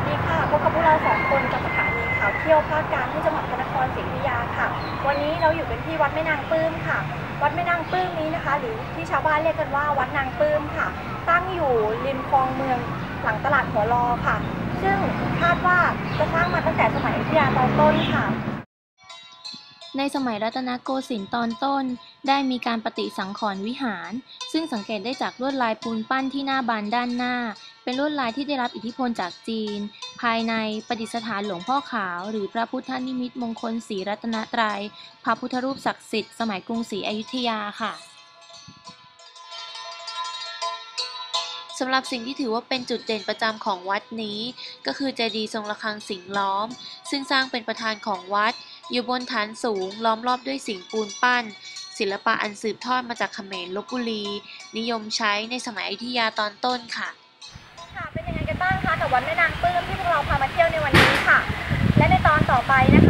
สดีค่ะ พบกับพวกเราสองคนจากสถานีข่าวเที่ยวภาคกลางที่จังหวัดพระนครศรีอยุธยาค่ะ วันนี้เราอยู่กันที่วัดแม่นางปลื้มค่ะ วัดแม่นางปลื้มนี้นะคะ หรือที่ชาวบ้านเรียกกันว่าวัดนางปลื้มค่ะ ตั้งอยู่ริมคลองเมืองหลังตลาดหัวรอค่ะ ซึ่งคาดว่าจะสร้างมาตั้งแต่สมัยอยุธยาตอนต้นค่ะ ในสมัยรัตนโกสินทร์ตอนต้น ได้มีการปฏิสังขรณ์วิหาร ซึ่งสังเกตได้จากลวดลายปูนปั้นที่หน้าบานด้านหน้า เป็นลวดลายที่ได้รับอิทธิพลจากจีน ภายในประดิษฐานหลวงพ่อขาว หรือพระพุทธนิมิตมงคลศรีรัตนตรัย พระพุทธรูปศักดิ์สิทธิ์สมัยกรุงศรีอยุธยาค่ะสำหรับสิ่งที่ถือว่าเป็นจุดเด่นประจำของวัดนี้ ก็คือเจดีย์ทรงระฆังสิงล้อม ซึ่งสร้างเป็นประธานของวัด อยู่บนฐานสูงล้อมรอบด้วยสิงปูนปั้น ศิลปะอันสืบทอดมาจากเขมรลบบุรี นิยมใช้ในสมัยอยุธยาตอนต้นค่ะ บ้างคะกับวัดแม่นางปลื้มที่พวกเราพามาเที่ยวในวันนี้ค่ะ และในตอนต่อไปนะคะ